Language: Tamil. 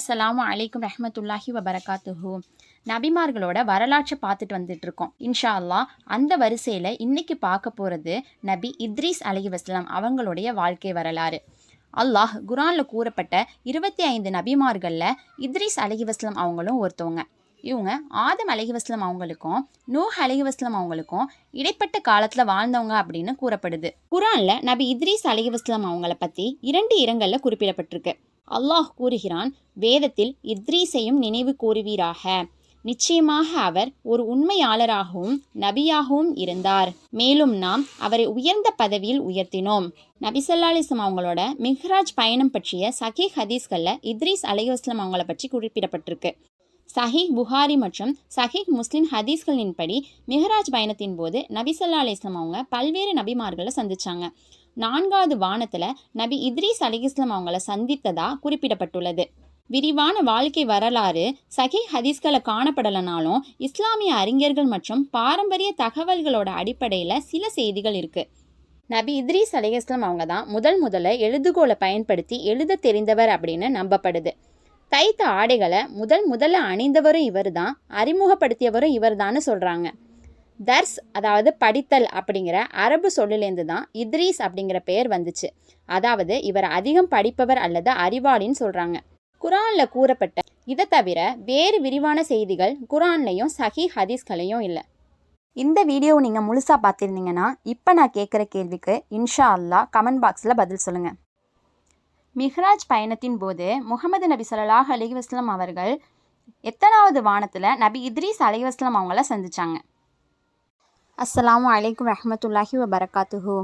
அஸ்லாமு அலைக்கும் ரஹமத்துல்லாஹி வபரகாத்துஹு. நபிமார்களோட வரலாற்றை பார்த்துட்டு வந்துட்டு இருக்கோம் இன்ஷா அல்லாஹ் அந்த வரிசையில் இன்னைக்கு பார்க்க போகிறது நபி இத்ரீஸ் அலி வஸ்லாம் அவங்களுடைய வாழ்க்கை வரலாறு. அல்லாஹ் குரானில் கூறப்பட்ட இருபத்தி ஐந்து நபிமார்களில் இத்ரீஸ் அலி வஸ்லம் அவங்களும் ஒருத்தவங்க. இவங்க ஆதம் அலஹி வஸ்லம் அவங்களுக்கும் நூஹ் அலஹி வஸ்லம் அவங்களுக்கும் இடைப்பட்ட காலத்தில் வாழ்ந்தவங்க அப்படின்னு கூறப்படுது. குரானில் நபி இத்ரீஸ் அலஹி வஸ்லம் அவங்கள பற்றி இரண்டு இரங்கலில் குறிப்பிடப்பட்டிருக்கு. அல்லாஹ் கூறுகிறான் வேதத்தில் இத்ரீஸையும் நினைவு கூறுவீராக. நிச்சயமாக அவர் ஒரு உண்மையாளராகவும் நபியாகவும் இருந்தார். மேலும் நாம் அவரை உயர்ந்த பதவியில் உயர்த்தினோம். நபிசல்லாலிஸ்லாம் அவங்களோட மிஹ்ராஜ் பயணம் பற்றிய சகி ஹதீஸ்களில் இத்ரீஸ் அலையோஸ்லம் அவங்கள பற்றி குறிப்பிடப்பட்டிருக்கு. சஹீஹ் புகாரி மற்றும் சஹீஹ் முஸ்லிம் ஹதீஸ்களின்படி மிஹராஜ் பயணத்தின் போது நபிசல்லா அலிஸ்லாம் அவங்க பல்வேறு நபிமார்களை சந்திச்சாங்க. நான்காவது வானத்தில் நபி இத்ரீஸ் அலிஸ்லாம் அவங்கள சந்தித்ததா குறிப்பிடப்பட்டுள்ளது. விரிவான வாழ்க்கை வரலாறு சஹி ஹதீஸ்களை காணப்படலைனாலும் இஸ்லாமிய அறிஞர்கள் மற்றும் பாரம்பரிய தகவல்களோட அடிப்படையில் சில செய்திகள் இருக்குது நபி இத்ரீஸ் அலிஸ்லாம் அவங்க தான் முதல் முதல்ல எழுதுகோலை பயன்படுத்தி எழுத தெரிந்தவர் அப்படின்னு நம்பப்படுது. தைத்த ஆடைகளை முதல் முதல்ல அணிந்தவரும் இவர் தான் அறிமுகப்படுத்தியவரும் இவர் தான்னு சொல்கிறாங்க தர்ஸ் அதாவது படித்தல் அப்படிங்கிற அரபு சொல்லிலேருந்து தான் இத்ரீஸ் அப்படிங்கிற பெயர் வந்துச்சு. அதாவது இவர் அதிகம் படிப்பவர் அல்லது அறிவாளின்னு சொல்கிறாங்க குரானில் கூறப்பட்ட இதை தவிர வேறு விரிவான செய்திகள் குரான்லையும் சஹி ஹதீஸ்களையும் இல்லை. இந்த வீடியோவை நீங்கள் முழுசாக பார்த்துருந்தீங்கன்னா இப்போ நான் கேட்குற கேள்விக்கு இன்ஷா அல்லாஹ் கமெண்ட் பாக்ஸில் பதில் சொல்லுங்கள் மிஹ்ராஜ் பயணத்தின் போது முகமது நபி ஸல்லல்லாஹு அலைஹி அவர்கள் எத்தனாவது வானத்தில் நபி இத்ரீஸ் அலைஹி அவங்கள சந்திச்சாங்க. அஸ்ஸலாமு வலைக்கம் ரஹ்மத்துல்லாஹி வபரகாத்துஹூ.